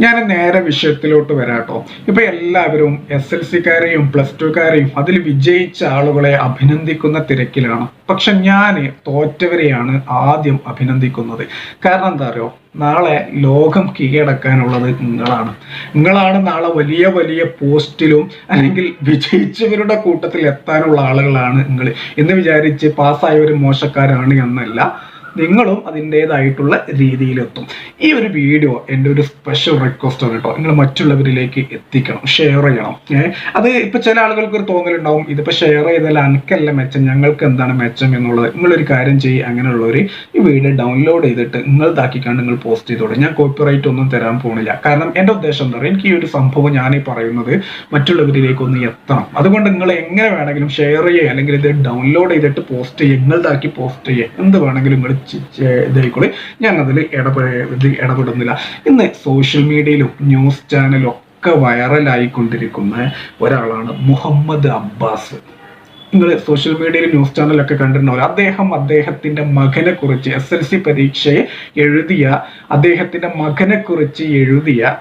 ഞാൻ നേരെ വിഷയത്തിലോട്ട് വരാട്ടോ. ഇപ്പൊ എല്ലാവരും എസ് എൽ സിക്കാരെയും പ്ലസ് ടുക്കാരെയും അതിൽ വിജയിച്ച ആളുകളെ അഭിനന്ദിക്കുന്ന തിരക്കിലാണ്. പക്ഷെ ഞാൻ തോറ്റവരെയാണ് ആദ്യം അഭിനന്ദിക്കുന്നത്. കാരണം എന്താ അറിയോ? നാളെ ലോകം കീഴടക്കാനുള്ളത് നിങ്ങളാണ്. നിങ്ങളാണ് നാളെ വലിയ വലിയ പോസ്റ്റിലും അല്ലെങ്കിൽ വിജയിച്ചവരുടെ കൂട്ടത്തിൽ എത്താനുള്ള ആളുകളാണ് നിങ്ങൾ എന്ന് വിചാരിച്ച് പാസ്സായവർ മോശക്കാരാണ് എന്നല്ല. നിങ്ങളും അതിന്റെതായിട്ടുള്ള രീതിയിലെത്തും. ഈ ഒരു വീഡിയോ എന്റെ ഒരു സ്പെഷ്യൽ റിക്വസ്റ്റ് കേട്ടോ. നിങ്ങൾ മറ്റുള്ളവരിലേക്ക് എത്തിക്കണം. ഷെയർ ചെയ്യണം. അത് ഇപ്പൊ ചില ആളുകൾക്ക് ഒരു തോന്നലുണ്ടാവും. ഇതിപ്പോ ഷെയർ ചെയ്താൽ അനക്കല്ല മെച്ചം ഞങ്ങൾക്ക് എന്താണ് മെച്ചം എന്നുള്ളത്. നിങ്ങളൊരു കാര്യം ചെയ്യും അങ്ങനെയുള്ളവർ ഈ വീഡിയോ ഡൗൺലോഡ് ചെയ്തിട്ട് നിങ്ങൾ ഇതാക്കിക്കാണ്ട് നിങ്ങൾ പോസ്റ്റ് ചെയ്തോളൂ ഞാൻ കോപ്പിറൈറ്റ് ഒന്നും തരാൻ പോണില്ല. കാരണം എന്റെ ഉദ്ദേശം എന്താ? പറയുക എനിക്ക് ഈ ഒരു സംഭവം ഈ പറയുന്നത് മറ്റുള്ളവരിലേക്ക് ഒന്ന് എത്തണം. അതുകൊണ്ട് നിങ്ങൾ എങ്ങനെ വേണമെങ്കിലും ഷെയർ ചെയ്യുക അല്ലെങ്കിൽ ഇത് ഡൗൺലോഡ് ചെയ്തിട്ട് പോസ്റ്റ് ചെയ്യുക നിങ്ങളതാക്കി പോസ്റ്റ് ചെയ്യുക എന്ത് വേണമെങ്കിലും നിങ്ങൾ ഇതായിക്കോളി. ഞാൻ അതിൽ ഇടപെട ഇടപെടുന്നില്ല. ഇന്ന് സോഷ്യൽ മീഡിയയിലും ന്യൂസ് ചാനലും ഒക്കെ വൈറലായിക്കൊണ്ടിരിക്കുന്ന ഒരാളാണ് മുഹമ്മദ് അബ്ബാസ്. നിങ്ങൾ സോഷ്യൽ മീഡിയയിൽ ന്യൂസ് ചാനലൊക്കെ കണ്ടിട്ടുണ്ടാവില്ല? അദ്ദേഹം അദ്ദേഹത്തിന്റെ മകനെ കുറിച്ച് എസ് എൽ സി പരീക്ഷയെ എഴുതിയ അദ്ദേഹത്തിന്റെ മകനെ കുറിച്ച് എഴുതിയ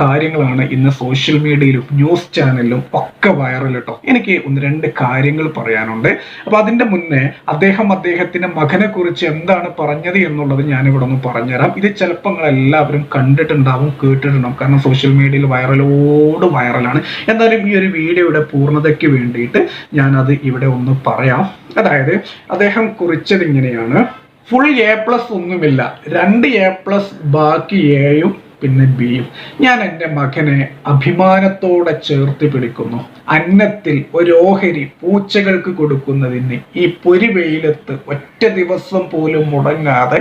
കാര്യങ്ങളാണ് ഇന്ന് സോഷ്യൽ മീഡിയയിലും ന്യൂസ് ചാനലിലും ഒക്കെ വൈറൽ കേട്ടോ എനിക്ക് ഒന്ന് രണ്ട് കാര്യങ്ങൾ പറയാനുണ്ട്. അപ്പൊ അതിന്റെ മുന്നേ അദ്ദേഹം അദ്ദേഹത്തിന്റെ മകനെ കുറിച്ച് എന്താണ് പറഞ്ഞത് എന്നുള്ളത് ഞാൻ ഇവിടെ ഒന്ന് പറഞ്ഞുതരാം. ഇത് ചിലപ്പോൾ നിങ്ങൾ എല്ലാവരും കണ്ടിട്ടുണ്ടാവും കേട്ടിട്ടുണ്ടാവും. കാരണം സോഷ്യൽ മീഡിയയിൽ വൈറലോട് വൈറലാണ് എന്നാലും ഈ ഒരു വീഡിയോയുടെ പൂർണതയ്ക്ക് വേണ്ടിയിട്ട് ഞാനത് ഇവിടെ ഒന്ന് പറയാം. അതായത് അദ്ദേഹം കുറിച്ചത് ഇങ്ങനെയാണ്. ഫുൾ എ പ്ലസ് ഒന്നുമില്ല. രണ്ട് എ പ്ലസ് ബാക്കി എയും പിന്നെ ബിയും ഞാൻ എന്റെ മകനെ അഭിമാനത്തോടെ ചേർത്ത് പിടിക്കുന്നു. അന്നത്തിൽ ഒരു ഓഹരി പൂച്ചകൾക്ക് കൊടുക്കുന്നതിന് ഈ പൊരി വെയിലത്ത് ഒറ്റ ദിവസം പോലും മുടങ്ങാതെ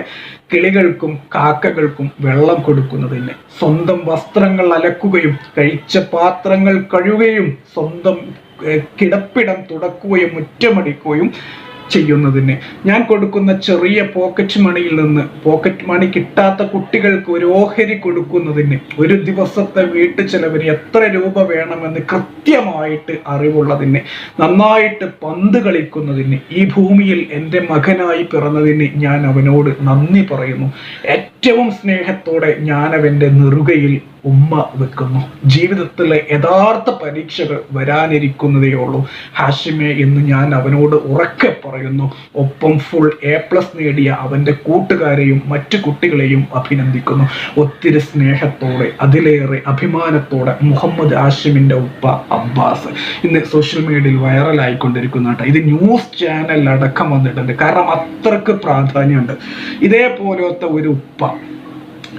കിളികൾക്കും കാക്കകൾക്കും വെള്ളം കൊടുക്കുന്നതിന് സ്വന്തം വസ്ത്രങ്ങൾ അലക്കുകയും കഴിച്ച പാത്രങ്ങൾ കഴുകുകയും സ്വന്തം കിടപ്പിടം തുടക്കുകയും മുറ്റമടിക്കുകയും ചെയ്യുന്നതിന്. ഞാൻ കൊടുക്കുന്ന ചെറിയ പോക്കറ്റ് മണിയിൽ നിന്ന് പോക്കറ്റ് മണി കിട്ടാത്ത കുട്ടികൾക്ക് ഒരു ഓഹരി കൊടുക്കുന്നതിന് ഒരു ദിവസത്തെ വീട്ടു ചെലവിന് എത്ര രൂപ വേണമെന്ന് കൃത്യമായിട്ട് അറിവുള്ളതിന് നന്നായിട്ട് പന്ത് കളിക്കുന്നതിന് ഈ ഭൂമിയിൽ എന്റെ മകനായി പിറന്നതിന് ഞാൻ അവനോട് നന്ദി പറയുന്നു. ഏറ്റവും സ്നേഹത്തോടെ ഞാൻ അവന്റെ നെറുകയിൽ ഉമ്മ വെക്കുന്നു. ജീവിതത്തിലെ യഥാർത്ഥ പരീക്ഷകൾ വരാനിരിക്കുന്നതേ ഉള്ളൂ. ഹാഷിമെ എന്ന് ഞാൻ അവനോട് ഉറക്കെ പറയുന്നു. ഒപ്പം ഫുൾ എ പ്ലസ് നേടിയ അവന്റെ കൂട്ടുകാരെയും മറ്റു കുട്ടികളെയും അഭിനന്ദിക്കുന്നു. ഒത്തിരി സ്നേഹത്തോടെ അതിലേറെ അഭിമാനത്തോടെ മുഹമ്മദ് ഹാഷിമിന്റെ ഉപ്പ അബ്ബാസ്. ഇന്ന് സോഷ്യൽ മീഡിയയിൽ വൈറലായിക്കൊണ്ടിരിക്കുന്ന കേട്ടോ. ഇത് ന്യൂസ് ചാനൽ അടക്കം വന്നിട്ടുണ്ട്. കാരണം അത്രയ്ക്ക് പ്രാധാന്യമുണ്ട്. ഇതേപോലത്തെ ഒരു ഉപ്പ.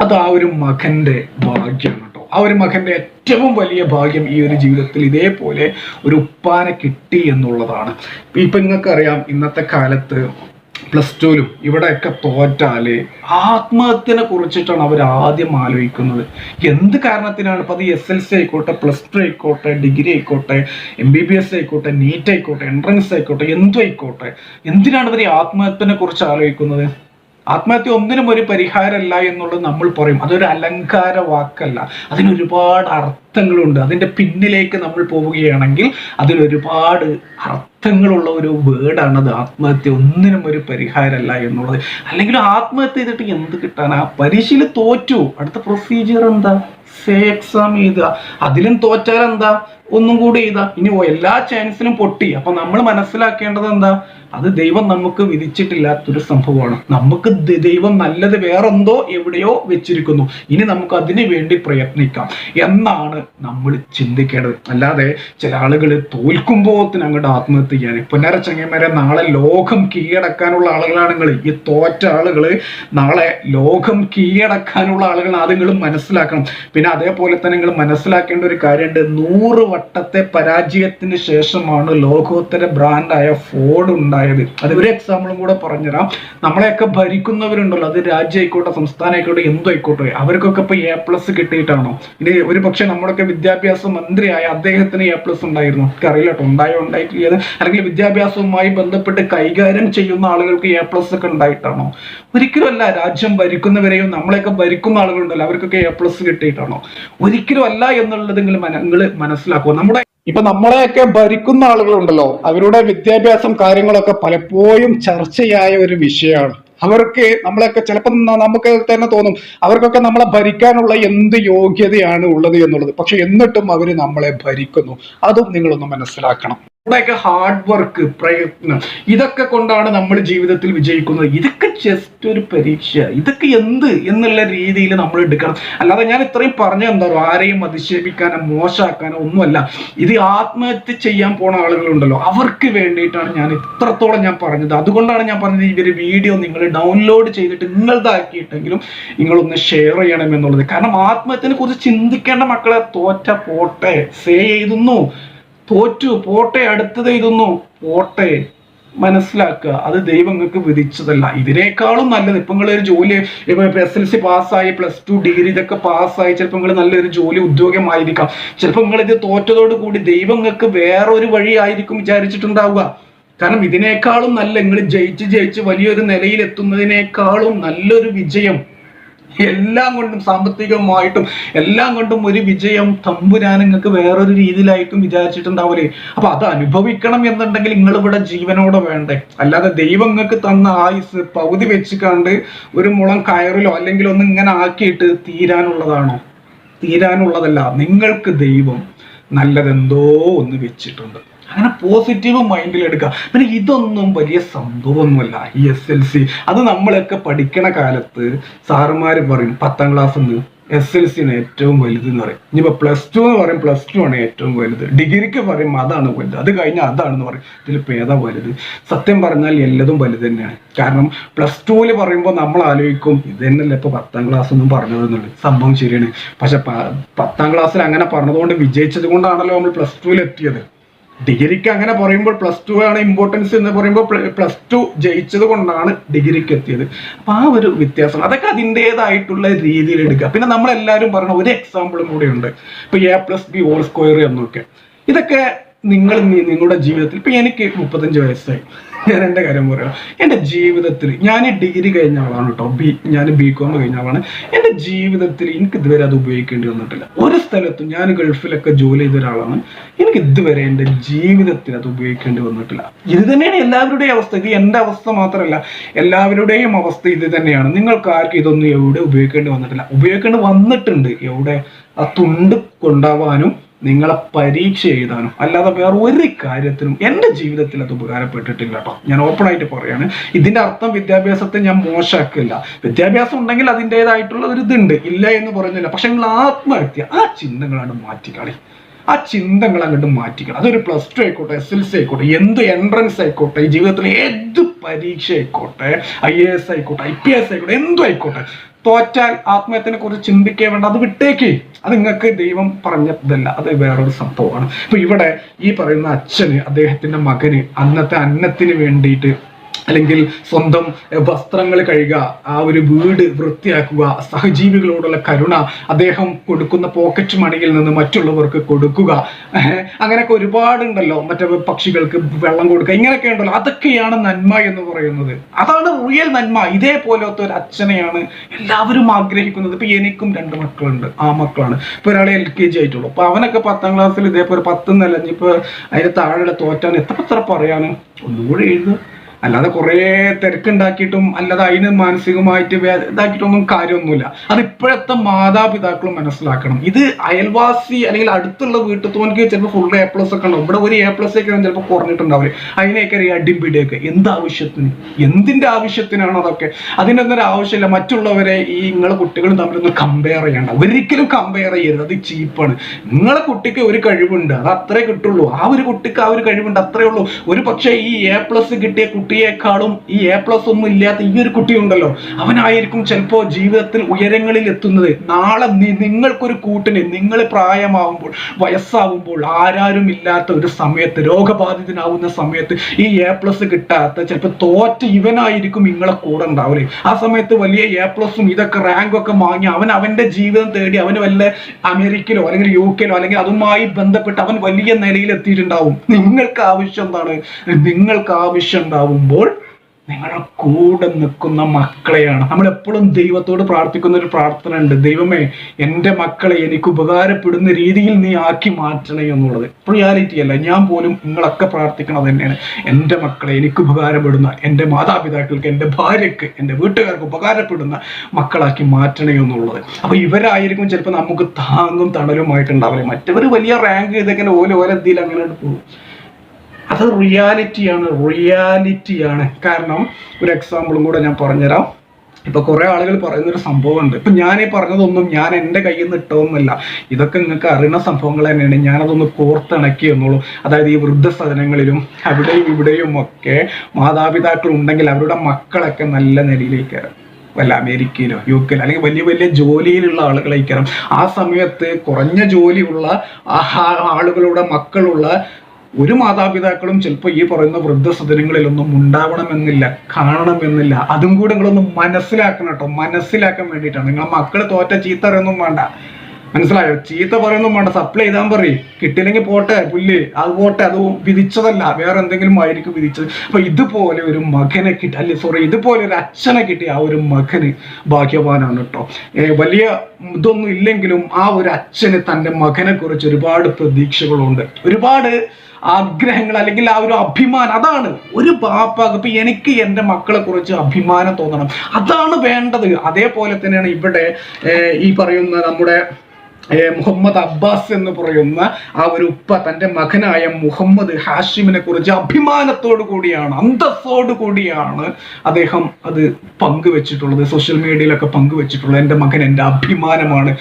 അത് ആ ഒരു മകന്റെ കേട്ടോ ആ ഒരു മകന്റെ ഏറ്റവും വലിയ ഭാഗ്യം ഈ ഒരു ജീവിതത്തിൽ ഇതേപോലെ ഒരു ഉപ്പാനെ കിട്ടി എന്നുള്ളതാണ്. ഇപ്പം നിങ്ങൾക്കറിയാം ഇന്നത്തെ കാലത്ത് പ്ലസ് ടുവിലും ഇവിടെയൊക്കെ തോറ്റാൽ ആത്മഹത്യനെ കുറിച്ചിട്ടാണ് അവർ ആദ്യം ആലോചിക്കുന്നത്. എന്ത് കാരണത്തിനാണ്? ഇപ്പൊ അത് എസ് എൽ സി ആയിക്കോട്ടെ പ്ലസ് ടു ആയിക്കോട്ടെ ഡിഗ്രി ആയിക്കോട്ടെ എം ബി ബി എസ് ആയിക്കോട്ടെ നീറ്റ് ആയിക്കോട്ടെ എൻട്രൻസ് ആയിക്കോട്ടെ എന്തും ആയിക്കോട്ടെ. എന്തിനാണ് ഇവർ ആത്മഹത്യനെ കുറിച്ച് ആലോചിക്കുന്നത്? ആത്മഹത്യ ഒന്നിനും ഒരു പരിഹാരമല്ല എന്നുള്ളത് നമ്മൾ പറയും. അതൊരു അലങ്കാര വാക്കല്ല. അതിന് ഒരുപാട് അർത്ഥങ്ങളുണ്ട്. അതിന്റെ പിന്നിലേക്ക് നമ്മൾ പോവുകയാണെങ്കിൽ അതിലൊരുപാട് അർത്ഥങ്ങളുള്ള ഒരു വേർഡാണത് ആത്മഹത്യ ഒന്നിനും ഒരു പരിഹാരമല്ല എന്നുള്ളത്. അല്ലെങ്കിൽ ആത്മഹത്യ ചെയ്തിട്ട് എന്ത് കിട്ടാൻ ആ പരീക്ഷയിൽ തോറ്റു. അടുത്ത പ്രൊസീജിയർ എന്താ? സേ എക്സാം എഴുതുക. അതിലും തോറ്റാൽ എന്താ? ഒന്നും കൂടി എഴുതുക. ഇനി എല്ലാ ചാൻസിനും പൊട്ടി. അപ്പൊ നമ്മൾ മനസ്സിലാക്കേണ്ടത് എന്താ? അത് ദൈവം നമുക്ക് വിധിച്ചിട്ടില്ലാത്തൊരു സംഭവമാണ്. നമുക്ക് ദൈവം നല്ലത് വേറെന്തോ എവിടെയോ വെച്ചിരിക്കുന്നു. ഇനി നമുക്ക് അതിനു വേണ്ടി പ്രയത്നിക്കാം. എന്നാണ് നമ്മൾ ചിന്തിക്കേണ്ടത്. അല്ലാതെ ചില ആളുകൾ തോൽക്കുമ്പോൾ ഞങ്ങളുടെ ആത്മഹത്യ ചെയ്യാൻ പൊന്നാര ചങ്ങന്മാരെ നാളെ ലോകം കീഴടക്കാനുള്ള ആളുകളാണ് നിങ്ങൾ ഈ തോറ്റ ആളുകൾ നാളെ ലോകം കീഴടക്കാനുള്ള ആളുകൾ ആദ്യങ്ങളും മനസ്സിലാക്കണം. പിന്നെ അതേപോലെ തന്നെ നിങ്ങൾ മനസ്സിലാക്കേണ്ട ഒരു കാര്യമുണ്ട്. നൂറ് വട്ടത്തെ പരാജയത്തിന് ശേഷമാണ് ലോകോത്തര ബ്രാൻഡായ ഫോർഡ് ഉണ്ടായത്. അത് ഒരു എക്സാമ്പിളും കൂടെ പറഞ്ഞുതരാം. നമ്മളെയൊക്കെ ഭരിക്കുന്നവരുണ്ടല്ലോ. അത് രാജ്യം ആയിക്കോട്ടെ സംസ്ഥാനം ആയിക്കോട്ടെ എന്തോ ആയിക്കോട്ടെ. അവർക്കൊക്കെ ഇപ്പൊ എ പ്ലസ് കിട്ടിയിട്ടാണോ? ഇനി ഒരു പക്ഷെ നമ്മളൊക്കെ വിദ്യാഭ്യാസ മന്ത്രിയായ അദ്ദേഹത്തിന് എ പ്ലസ് ഉണ്ടായിരുന്നു. അറിയില്ല ഉണ്ടായോ ഉണ്ടായിട്ടില്ല. അല്ലെങ്കിൽ വിദ്യാഭ്യാസവുമായി ബന്ധപ്പെട്ട് കൈകാര്യം ചെയ്യുന്ന ആളുകൾക്ക് എ പ്ലസ് ഒക്കെ ഉണ്ടായിട്ടാണോ? ഒരിക്കലും അല്ല. രാജ്യം ഭരിക്കുന്നവരെയും നമ്മളെയൊക്കെ ഭരിക്കുന്ന ആളുകളുണ്ടല്ലോ. അവർക്കൊക്കെ എ പ്ലസ് കിട്ടിയിട്ടാണോ? ഒരിക്കലും അല്ല എന്നുള്ളത് നിങ്ങൾ മനസ്സിലാക്കുക. നമ്മുടെ ഇപ്പൊ നമ്മളെയൊക്കെ ഭരിക്കുന്ന ആളുകളുണ്ടല്ലോ അവരുടെ വിദ്യാഭ്യാസം കാര്യങ്ങളൊക്കെ പലപ്പോഴും ചർച്ചയായ ഒരു വിഷയമാണ്. അവർക്ക് നമ്മളൊക്കെ ചിലപ്പോൾ നമുക്ക് തന്നെ തോന്നും അവർക്കൊക്കെ നമ്മളെ ഭരിക്കാനുള്ള എന്ത് യോഗ്യതയാണ് ഉള്ളത് എന്നുള്ളത്. പക്ഷെ എന്നിട്ടും അവർ നമ്മളെ ഭരിക്കുന്നു. അതും നിങ്ങളൊന്ന് മനസ്സിലാക്കണം. നമ്മുടെയൊക്കെ ഹാർഡ് വർക്ക് പ്രയത്നം. ഇതൊക്കെ കൊണ്ടാണ് നമ്മൾ ജീവിതത്തിൽ വിജയിക്കുന്നത്. ഇതൊക്കെ ജസ്റ്റ് ഒരു പരീക്ഷ. ഇതൊക്കെ എന്ത് എന്നുള്ള രീതിയിൽ നമ്മൾ എടുക്കണം. അല്ലാതെ ഞാൻ ഇത്രയും പറഞ്ഞ എന്താ ആരെയും അധിക്ഷേപിക്കാനോ മോശമാക്കാനോ ഒന്നുമല്ല. ഇത് ആത്മഹത്യ ചെയ്യാൻ പോണ ആളുകളുണ്ടല്ലോ. അവർക്ക് വേണ്ടിയിട്ടാണ് ഞാൻ ഇത്രത്തോളം ഞാൻ പറഞ്ഞത്. അതുകൊണ്ടാണ് ഞാൻ പറഞ്ഞത് ഇവർ വീഡിയോ നിങ്ങൾ ഡൗൺലോഡ് ചെയ്തിട്ട് നിങ്ങളതാക്കിയിട്ടെങ്കിലും നിങ്ങളൊന്ന് ഷെയർ ചെയ്യണം എന്നുള്ളത്. കാരണം ആത്മഹത്യനെ കുറിച്ച് ചിന്തിക്കേണ്ട മക്കളെ തോറ്റ പോട്ടെ. സേ ചെയ്തുന്നു തോറ്റു പോട്ടെ അടുത്തത് ഇതൊന്നു. പോട്ടെ മനസ്സിലാക്കുക. അത് ദൈവം നിങ്ങൾക്ക് വിധിച്ചതല്ല. ഇതിനേക്കാളും നല്ലത് ഇപ്പൊ നിങ്ങൾ ഒരു ജോലി ഇപ്പൊ എസ് എൽ സി പാസ്സായി പ്ലസ് ടു ഡിഗ്രി ഇതൊക്കെ പാസ്സായി ചിലപ്പോൾ നിങ്ങൾ നല്ലൊരു ജോലി ഉദ്യോഗമായിരിക്കാം. ചിലപ്പോൾ നിങ്ങൾ ഇത് തോറ്റതോട് കൂടി ദൈവം നിങ്ങൾക്ക് വേറൊരു വഴി ആയിരിക്കും വിചാരിച്ചിട്ടുണ്ടാവുക. കാരണം ഇതിനേക്കാളും നല്ല നിങ്ങൾ ജയിച്ച് ജയിച്ച് വലിയൊരു നിലയിൽ എത്തുന്നതിനേക്കാളും നല്ലൊരു വിജയം എല്ലാം കൊണ്ടും സാമ്പത്തികമായിട്ടും എല്ലാം കൊണ്ടും ഒരു വിജയം തമ്പുരാൻ നിങ്ങൾക്ക് വേറൊരു രീതിയിലായിട്ടും വിചാരിച്ചിട്ടുണ്ടാവില്ലേ അപ്പൊ അത് അനുഭവിക്കണം എന്നുണ്ടെങ്കിൽ നിങ്ങൾ ഇവിടെ ജീവനോടെ വേണ്ടേ. അല്ലാതെ ദൈവം നിങ്ങൾക്ക് തന്ന ആയുസ് പകുതി വെച്ച് കണ്ട് ഒരു മുളം കയറിലോ അല്ലെങ്കിൽ ഒന്ന് ഇങ്ങനെ ആക്കിയിട്ട് തീരാനുള്ളതാണോ. തീരാനുള്ളതല്ല നിങ്ങൾക്ക് ദൈവം നല്ലതെന്തോ ഒന്ന് വെച്ചിട്ടുണ്ട്. അങ്ങനെ പോസിറ്റീവ് മൈൻഡിൽ എടുക്കുക. പിന്നെ ഇതൊന്നും വലിയ സംഭവമൊന്നുമല്ല. ഈ എസ് എൽ സി അത് നമ്മളൊക്കെ പഠിക്കണ കാലത്ത് സാറുമാർ പറയും പത്താം ക്ലാസ് നിന്ന് എസ് എൽ സിന് ഏറ്റവും വലുത് എന്ന് പറയും. ഇനിയിപ്പോൾ പ്ലസ് ടു എന്ന് പറയും പ്ലസ് ടു ആണ് ഏറ്റവും വലുത്. ഡിഗ്രിക്ക് പറയും അതാണ് വലുത്. അത് കഴിഞ്ഞാൽ അതാണെന്ന് പറയും. ഇതിലിപ്പോൾ ഏതാ വലുത്? സത്യം പറഞ്ഞാൽ എല്ലതും വലുത് തന്നെയാണ്. കാരണം പ്ലസ് ടുവിൽ പറയുമ്പോൾ നമ്മൾ ആലോചിക്കും ഇത് തന്നെയല്ല ഇപ്പോൾ പത്താം ക്ലാസ് ഒന്നും പറഞ്ഞതെന്നുള്ളത് സംഭവം ശരിയാണ്. പക്ഷെ പത്താം ക്ലാസ്സിൽ അങ്ങനെ പറഞ്ഞതുകൊണ്ട് വിജയിച്ചത് കൊണ്ടാണല്ലോ നമ്മൾ പ്ലസ് ടുവിൽ എത്തിയത്. ഡിഗ്രിക്ക് അങ്ങനെ പറയുമ്പോൾ പ്ലസ് ടു ആണ് ഇമ്പോർട്ടൻസ് എന്ന് പറയുമ്പോൾ പ്ലസ് ടു ജയിച്ചത് കൊണ്ടാണ് ഡിഗ്രിക്ക് എത്തിയത്. അപ്പൊ ആ ഒരു വ്യത്യാസം അതൊക്കെ അതിന്റെതായിട്ടുള്ള രീതിയിൽ എടുക്കുക. പിന്നെ നമ്മളെല്ലാവരും പറഞ്ഞ ഒരു എക്സാമ്പിളും കൂടെ ഉണ്ട്. ഇപ്പൊ A plus B whole square എന്നൊക്കെ. ഇതൊക്കെ നിങ്ങൾ നിങ്ങളുടെ ജീവിതത്തിൽ ഇപ്പൊ എനിക്ക് മുപ്പത്തഞ്ച് വയസ്സായി. ഞാൻ എന്റെ കാര്യം പറയാം. എന്റെ ജീവിതത്തിൽ ഞാൻ ഡിഗ്രി കഴിഞ്ഞ ആളാണ് കേട്ടോ ബി ഞാൻ ബി കോം കഴിഞ്ഞ ആളാണ്. എന്റെ ജീവിതത്തിൽ എനിക്ക് ഇതുവരെ അത് ഉപയോഗിക്കേണ്ടി വന്നിട്ടില്ല. ഒരു സ്ഥലത്തും ഞാൻ ഗൾഫിലൊക്കെ ജോലി ചെയ്ത ഒരാളാണ്. എനിക്ക് ഇതുവരെ എന്റെ ജീവിതത്തിൽ അത് ഉപയോഗിക്കേണ്ടി വന്നിട്ടില്ല. ഇത് തന്നെയാണ് എല്ലാവരുടെയും അവസ്ഥ. ഇത് എന്റെ അവസ്ഥ മാത്രമല്ല എല്ലാവരുടെയും അവസ്ഥ ഇത് തന്നെയാണ്. നിങ്ങൾക്ക് ആർക്കും ഇതൊന്നും എവിടെ ഉപയോഗിക്കേണ്ടി വന്നിട്ടില്ല. ഉപയോഗിക്കേണ്ടി വന്നിട്ടുണ്ട്. എവിടെ? ആ തുണ്ട് കൊണ്ടാവാനും നിങ്ങളെ പരീക്ഷ എഴുതാനും അല്ലാതെ വേറെ ഒരു കാര്യത്തിനും എന്റെ ജീവിതത്തിൽ അത് ഉപകാരപ്പെട്ടിട്ടില്ല കേട്ടോ. ഞാൻ ഓപ്പൺ ആയിട്ട് പറയാണ്. ഇതിന്റെ അർത്ഥം വിദ്യാഭ്യാസത്തെ ഞാൻ മോശമാക്കില്ല. വിദ്യാഭ്യാസം ഉണ്ടെങ്കിൽ അതിന്റെതായിട്ടുള്ള ഒരു ഇതുണ്ട്. ഇല്ല എന്ന് പറയുന്നില്ല പക്ഷെ നിങ്ങൾ ആത്മഹത്യ ആ ചിന്തകളാണ് മാറ്റിക്കളി. ആ ചിന്തകൾ അങ്ങോട്ട് മാറ്റിക്കണം അതൊരു പ്ലസ് ടു ആയിക്കോട്ടെ എസ് എൽ സി ആയിക്കോട്ടെ എന്ത് എൻട്രൻസ് ആയിക്കോട്ടെ ഈ ജീവിതത്തിൽ ഏത് പരീക്ഷ ആയിക്കോട്ടെ ഐ എ എസ് ആയിക്കോട്ടെ ഐ പി എസ് ആയിക്കോട്ടെ എന്തും ആയിക്കോട്ടെ. തോറ്റാൽ ആത്മഹത്യനെ കുറിച്ച് ചിന്തിക്കേ വേണ്ട അത് വിട്ടേക്ക്. അത് നിങ്ങൾക്ക് ദൈവം പറഞ്ഞതല്ല. അത് വേറൊരു സംഭവമാണ്. അപ്പൊ ഇവിടെ ഈ പറയുന്ന അച്ഛന് അദ്ദേഹത്തിന്റെ മകന് അന്നത്തെ അന്നത്തിന് വേണ്ടിയിട്ട് അല്ലെങ്കിൽ സ്വന്തം വസ്ത്രങ്ങൾ കഴുകുക ആ ഒരു വീട് വൃത്തിയാക്കുക സഹജീവികളോടുള്ള കരുണ അദ്ദേഹം കൊടുക്കുന്ന പോക്കറ്റ് മണിയിൽ നിന്ന് മറ്റുള്ളവർക്ക് കൊടുക്കുക. അങ്ങനെയൊക്കെ ഒരുപാടുണ്ടല്ലോ. മറ്റേ പക്ഷികൾക്ക് വെള്ളം കൊടുക്കുക. ഇങ്ങനെയൊക്കെ ഉണ്ടല്ലോ. അതൊക്കെയാണ് നന്മ എന്ന് പറയുന്നത്. അതാണ് റിയൽ നന്മ. ഇതേപോലത്തെ ഒരു അച്ഛനെയാണ് എല്ലാവരും ആഗ്രഹിക്കുന്നത്. ഇപ്പൊ എനിക്കും രണ്ട് മക്കളുണ്ട്. ആ മക്കളാണ്. ഇപ്പൊ ഒരാളെ എൽ കെ ജി ആയിട്ടുള്ളൂ. അപ്പൊ അവനൊക്കെ പത്താം ക്ലാസ്സിൽ ഇതേപോലെ പത്ത് നില ഇനിയിപ്പോ അതിന് താഴെ തോറ്റാൻ എത്ര എത്ര പറയാനും? ഒന്നുകൂടെ എഴുതുക. അല്ലാതെ കുറേ തിരക്കുണ്ടാക്കിയിട്ടും അല്ലാതെ അതിന് മാനസികമായിട്ട് ഇതാക്കിയിട്ടൊന്നും കാര്യമൊന്നുമില്ല. അത് ഇപ്പോഴത്തെ മാതാപിതാക്കളും മനസ്സിലാക്കണം. ഇത് അയൽവാസി അല്ലെങ്കിൽ അടുത്തുള്ള വീട്ടിൽ ചിലപ്പോൾ ഫുൾ എ പ്ലസ് ഒക്കെ ഉണ്ടാവും. ഇവിടെ ഒരു എ പ്ലസ് ഒക്കെ ചിലപ്പോൾ കുറഞ്ഞിട്ടുണ്ടാവില്ല അതിനെയൊക്കെ അറിയാം അടിപിടിയൊക്കെ. എന്ത് ആവശ്യത്തിന്? എന്തിന്റെ ആവശ്യത്തിനാണ് അതൊക്കെ? അതിനൊന്നും ഒരു ആവശ്യമില്ല. മറ്റുള്ളവരെ ഈ നിങ്ങളെ കുട്ടികളും തമ്മിലൊന്നും കമ്പയർ ചെയ്യണ്ട. ഒരിക്കലും കമ്പയർ ചെയ്യരുത്. അത് ചീപ്പാണ്. നിങ്ങളെ കുട്ടിക്ക് ഒരു കഴിവുണ്ട്. അത് അത്രേ കിട്ടുള്ളൂ. ആ ഒരു കുട്ടിക്ക് ആ ഒരു കഴിവുണ്ട്. അത്രേ ഉള്ളൂ. ഒരു പക്ഷേ ഈ എ പ്ലസ് കിട്ടിയ കുട്ടിയെക്കാളും ഈ എ പ്ലസ് ഒന്നും ഇല്ലാത്ത ഈ ഒരു കുട്ടിയുണ്ടല്ലോ. അവനായിരിക്കും ചിലപ്പോൾ ജീവിതത്തിൽ ഉയരങ്ങളിൽ എത്തുന്നത്. നാളെ നിങ്ങൾക്കൊരു കൂട്ടിന് നിങ്ങൾ പ്രായമാവുമ്പോൾ വയസ്സാവുമ്പോൾ ആരാരും ഇല്ലാത്ത ഒരു സമയത്ത് രോഗബാധിതനാവുന്ന സമയത്ത് ഈ എ പ്ലസ് കിട്ടാത്ത ചിലപ്പോൾ തോറ്റ ഇവനായിരിക്കും നിങ്ങളെ കൂടെ ഉണ്ടാവില്ലേ ആ സമയത്ത് വലിയ എ പ്ലസും ഇതൊക്കെ റാങ്കൊക്കെ വാങ്ങി അവൻ അവന്റെ ജീവിതം തേടി അവന് വല്ല അമേരിക്കയിലോ അല്ലെങ്കിൽ യു കെയിലോ അല്ലെങ്കിൽ അതുമായി ബന്ധപ്പെട്ട് അവൻ വലിയ നിലയിൽ എത്തിയിട്ടുണ്ടാവും നിങ്ങൾക്ക് ആവശ്യം എന്താണ്? നിങ്ങൾക്ക് ആവശ്യം ഉണ്ടാവുമ്പോൾ നിങ്ങളുടെ കൂടെ നിൽക്കുന്ന മക്കളെയാണ്. നമ്മൾ എപ്പോഴും ദൈവത്തോട് പ്രാർത്ഥിക്കുന്ന ഒരു പ്രാർത്ഥന ഉണ്ട്. ദൈവമേ എന്റെ മക്കളെ എനിക്ക് ഉപകാരപ്പെടുന്ന രീതിയിൽ നീ ആക്കി മാറ്റണേ എന്നുള്ളത്. റിയാലിറ്റി അല്ല. ഞാൻ പോലും നിങ്ങളൊക്കെ പ്രാർത്ഥിക്കണത് തന്നെയാണ്. എന്റെ മക്കളെ എനിക്ക് ഉപകാരപ്പെടുന്ന എന്റെ മാതാപിതാക്കൾക്ക് എന്റെ ഭാര്യയ്ക്ക് എന്റെ വീട്ടുകാർക്ക് ഉപകാരപ്പെടുന്ന മക്കളാക്കി മാറ്റണേ എന്നുള്ളത്. അപ്പോൾ ഇവരായിരിക്കും ചിലപ്പോൾ നമുക്ക് താങ്ങും തണലുമായിട്ടുണ്ടാവില്ല മറ്റവർ വലിയ റാങ്ക് ചെയ്തെങ്ങനെ ഓല ഓല എന്തെങ്കിലും അങ്ങനെ പോകും. അത് റിയാലിറ്റിയാണ് റിയാലിറ്റിയാണ്. കാരണം ഒരു എക്സാമ്പിളും കൂടെ ഞാൻ പറഞ്ഞുതരാം. ഇപ്പൊ കുറെ ആളുകൾ പറയുന്ന ഒരു സംഭവമുണ്ട്. ഇപ്പൊ ഞാൻ ഈ പറഞ്ഞതൊന്നും ഞാൻ എന്റെ കയ്യിൽ നിന്ന് ഇട്ടതൊന്നുമല്ല. ഇതൊക്കെ നിങ്ങൾക്ക് അറിയുന്ന സംഭവങ്ങൾ തന്നെയാണ്. ഞാനതൊന്ന് കോർത്തിണക്കി എന്നുള്ളൂ അതായത് ഈ വൃദ്ധസദനങ്ങളിലും അവിടെയും ഇവിടെയും ഒക്കെ മാതാപിതാക്കൾ ഉണ്ടെങ്കിൽ അവരുടെ മക്കളൊക്കെ നല്ല നിലയിലേക്ക് കയറും. വല്ല അമേരിക്കയിലോ യു കെയിലോ അല്ലെങ്കിൽ വലിയ വലിയ ജോലിയിലുള്ള ആളുകളായിരിക്കണം ആ സമയത്ത് കുറഞ്ഞ ജോലിയുള്ള ആ ആളുകളുടെ മക്കളുള്ള ഒരു മാതാപിതാക്കളും ചിലപ്പോൾ ഈ പറയുന്ന വൃദ്ധസദനങ്ങളിലൊന്നും ഉണ്ടാവണമെന്നില്ല കാണണമെന്നില്ല. അതും കൂടെ നിങ്ങളൊന്ന് മനസ്സിലാക്കണം കേട്ടോ. മനസ്സിലാക്കാൻ വേണ്ടിയിട്ടാണ്. നിങ്ങളെ മക്കൾ തോറ്റ ചീത്ത അറിയൊന്നും വേണ്ട. മനസ്സിലായോ? ചീത്ത പറയൊന്നും വേണ്ട. സപ്ലൈ ചെയ്താൻ പറയും. കിട്ടില്ലെങ്കിൽ പോട്ടെ പുല്ല്. അത് പോട്ടെ അത് വിധിച്ചതല്ല. വേറെ എന്തെങ്കിലും ആയിരിക്കും വിധിച്ചത്. അപ്പൊ ഇതുപോലെ ഒരു മകനെ കിട്ടി അല്ലെ സോറി ഇതുപോലെ ഒരു അച്ഛനെ കിട്ടി ആ ഒരു മകന് ഭാഗ്യവാനാണ് കേട്ടോ. വലിയ ഇതൊന്നും ഇല്ലെങ്കിലും ആ ഒരു അച്ഛന് തന്റെ മകനെ കുറിച്ച് ഒരുപാട് പ്രതീക്ഷകളുണ്ട്. ഒരുപാട് ആഗ്രഹങ്ങൾ അല്ലെങ്കിൽ ആ ഒരു അഭിമാനം അതാണ്. ഒരു പാപ്പാക്ക് ഇപ്പൊ എനിക്ക് എന്റെ മക്കളെ കുറിച്ച് അഭിമാനം തോന്നണം. അതാണ് വേണ്ടത്. അതേപോലെ തന്നെയാണ് ഇവിടെ ഈ പറയുന്ന നമ്മുടെ മുഹമ്മദ് അബ്ബാസ് എന്ന് പറയുന്ന ആ ഒരു ഉപ്പ തന്റെ മകനായ മുഹമ്മദ് ഹാഷിമിനെ കുറിച്ച് അഭിമാനത്തോടു കൂടിയാണ് അന്തസ്സോടു കൂടിയാണ് അദ്ദേഹം അത് പങ്കുവെച്ചിട്ടുള്ളത് സോഷ്യൽ മീഡിയയിലൊക്കെ പങ്കുവെച്ചിട്ടുള്ളത്. എന്റെ മകൻ എന്റെ അഭിമാനമാണ്.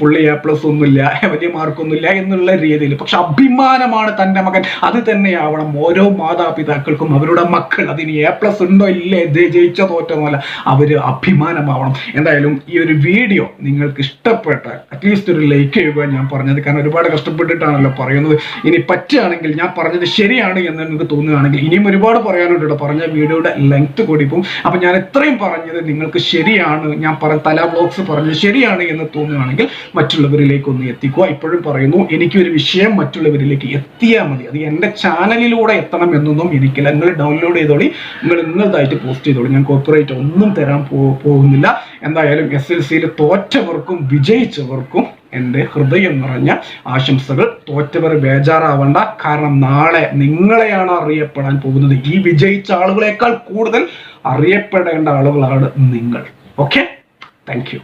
പുള്ളി എ പ്ലസ് ഒന്നുമില്ല വലിയ മാർക്കൊന്നുമില്ല എന്നുള്ള രീതിയിൽ. പക്ഷെ അഭിമാനമാണ് തന്റെ മകൻ. അത് തന്നെയാവണം ഓരോ മാതാപിതാക്കൾക്കും അവരുടെ മക്കൾ. അതിന് എ പ്ലസ് ഉണ്ടോ ഇല്ലേ? ജയി- ജയിച്ചോ തോറ്റോന്നല്ല അവർ അഭിമാനമാവണം. എന്തായാലും ഈ ഒരു വീഡിയോ നിങ്ങൾക്ക് ഇഷ്ടപ്പെട്ട അറ്റ്ലീസ്റ്റ് ഒരു ലൈക്ക് ചെയ്യുക ഞാൻ പറഞ്ഞത്. കാരണം ഒരുപാട് കഷ്ടപ്പെട്ടിട്ടാണല്ലോ പറയുന്നത്. ഇനി പറ്റുകയാണെങ്കിൽ ഞാൻ പറഞ്ഞത് ശരിയാണ് എന്ന് നിങ്ങൾക്ക് തോന്നുകയാണെങ്കിൽ ഇനിയും ഒരുപാട് പറയാനുണ്ട് പറഞ്ഞ വീഡിയോയുടെ ലെങ്ത് കൂടി പോകും അപ്പം ഞാൻ ഇത്രയും പറഞ്ഞത് നിങ്ങൾക്ക് ശരിയാണ്. ഞാൻ പറഞ്ഞ തല ബ്ലോഗ്സ് പറഞ്ഞത് ശരിയാണ് എന്ന് തോന്നുകയാണെങ്കിൽ മറ്റുള്ളവരിലേക്ക് ഒന്ന് എത്തിക്കുക. ഇപ്പോഴും പറയുന്നു എനിക്കൊരു വിഷയം മറ്റുള്ളവരിലേക്ക് എത്തിയാൽ മതി. അത് എന്റെ ചാനലിലൂടെ എത്തണം എന്നൊന്നും എനിക്കില്ല. നിങ്ങൾ ഡൗൺലോഡ് ചെയ്തോളി. നിങ്ങൾ നിങ്ങളതായിട്ട് പോസ്റ്റ് ചെയ്തോളി. ഞാൻ കോപ്പറേറ്റ് ഒന്നും തരാൻ പോകുന്നില്ല. എന്തായാലും എസ് എൽ സിയിൽ തോറ്റവർക്കും വിജയിച്ചവർക്കും എന്റെ ഹൃദയം നിറഞ്ഞ ആശംസകൾ. തോറ്റവർ ബേജാറാവണ്ട. കാരണം നാളെ നിങ്ങളെയാണ് അറിയപ്പെടാൻ പോകുന്നത്. ഈ വിജയിച്ച ആളുകളെക്കാൾ കൂടുതൽ അറിയപ്പെടേണ്ട ആളുകളാണ് നിങ്ങൾ. Okay thank